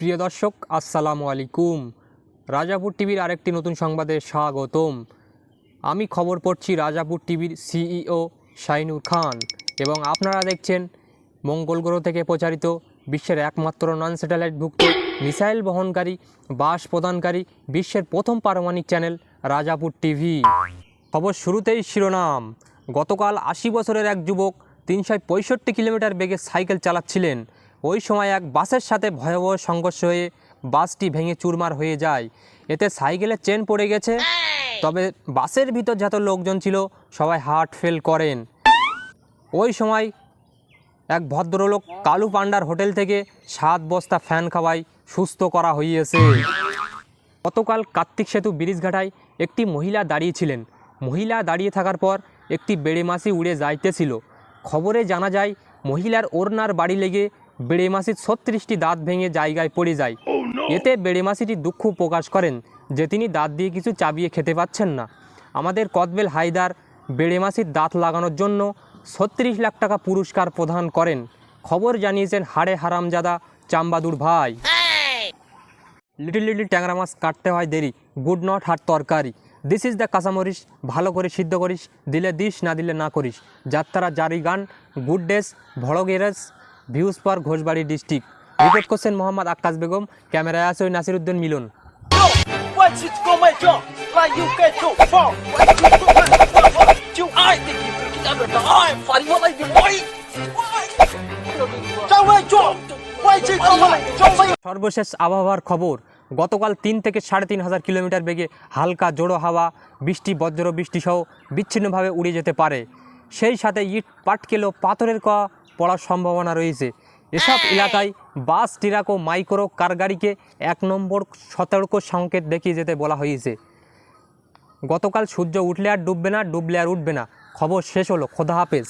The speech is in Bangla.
প্রিয় দর্শক, আসসালামু আলাইকুম। রাজাপুর টিভির আরেকটি নতুন সংবাদে স্বাগতম। আমি খবর পড়ছি রাজাপুর টিভির সিইও শাইনুর খান এবং আপনারা দেখছেন মঙ্গল গ্রহ থেকে প্রচারিত বিশ্বের একমাত্র নন স্যাটেলাইটভুক্ত মিসাইল বহনকারী, বাস প্রদানকারী বিশ্বের প্রথম পারমাণবিক চ্যানেল রাজাপুর টিভি। খবর শুরুতেই শিরোনাম। গতকাল আশি বছরের এক যুবক তিনশো পঁয়ষট্টি কিলোমিটার বেগে সাইকেল চালাচ্ছিলেন। ওই সময় এক বাসের সাথে ভয়াবহ সংঘর্ষ হয়ে বাসটি ভেঙে চুরমার হয়ে যায়। এতে সাইকেলের চেন পড়ে গেছে। তবে বাসের ভিতর যত লোকজন ছিল, সবাই হার্ট ফেল করেন। ওই সময় এক ভদ্রলোক কালু পান্ডার হোটেল থেকে সাত বস্তা ফ্যান খাওয়াই সুস্থ করা হইয়েছে। গতকাল কার্তিক সেতু ব্রিজঘাটায় একটি মহিলা দাঁড়িয়েছিলেন মহিলা দাঁড়িয়ে থাকার পর একটি বেড়ে মাছি উড়ে যাইতেছিল। খবরে জানা যায়, মহিলার ওড়নার বাড়ি লেগে বেড়ে মাসির ছত্রিশটি দাঁত ভেঙে জায়গায় পড়ে যায়। এতে বেড়ে মাসিটি দুঃখ প্রকাশ করেন যে তিনি দাঁত দিয়ে কিছু চাবিয়ে খেতে পাচ্ছেন না। আমাদের কদবেল হায়দার বেড়ে মাসির দাঁত লাগানোর জন্য ছত্রিশ লাখ টাকা পুরস্কার প্রদান করেন। খবর জানিয়েছেন হাড়ে হারামজাদা চাম্বাদুর ভাই। লিটিল লিটিল ট্যাংরা মাছ কাটতে হয় দেরি গুড নট হাট তরকারি। দিস ইজ দ্য কাঁচামরিচ ভালো করে সিদ্ধ করিস দিলে দিস না দিলে না করিস। যাত্রা জারি গান গুড ডেস ভড়গেরাস ভিউজ পর ঘোষবাড়ি ডিস্ট্রিক্ট। রিপোর্ট করছেন মোহাম্মদ আক্কাস বেগম, ক্যামেরায় আছে ওই নাসিরুদ্দিন মিলন। সর্বশেষ আবহাওয়ার খবর, গতকাল তিন থেকে সাড়ে তিন হাজার কিলোমিটার বেগে হালকা জোড়ো হাওয়া, বৃষ্টি, বজ্র বৃষ্টিসহ বিচ্ছিন্নভাবে উড়ে যেতে পারে। সেই সাথে ইট, পাটকেলো পাথরের ক পড়ার সম্ভাবনা রয়েছে। এসব এলাকায় বাস ট্রাক ও মাইক্রো কার গাড়িকে এক নম্বর সতর্ক সংকেত দেখিয়ে যেতে বলা হয়েছে। গতকাল সূর্য উঠলে আর ডুববে না ডুবলে আর উঠবে না। খবর শেষ হলো। খোদা হাফেজ।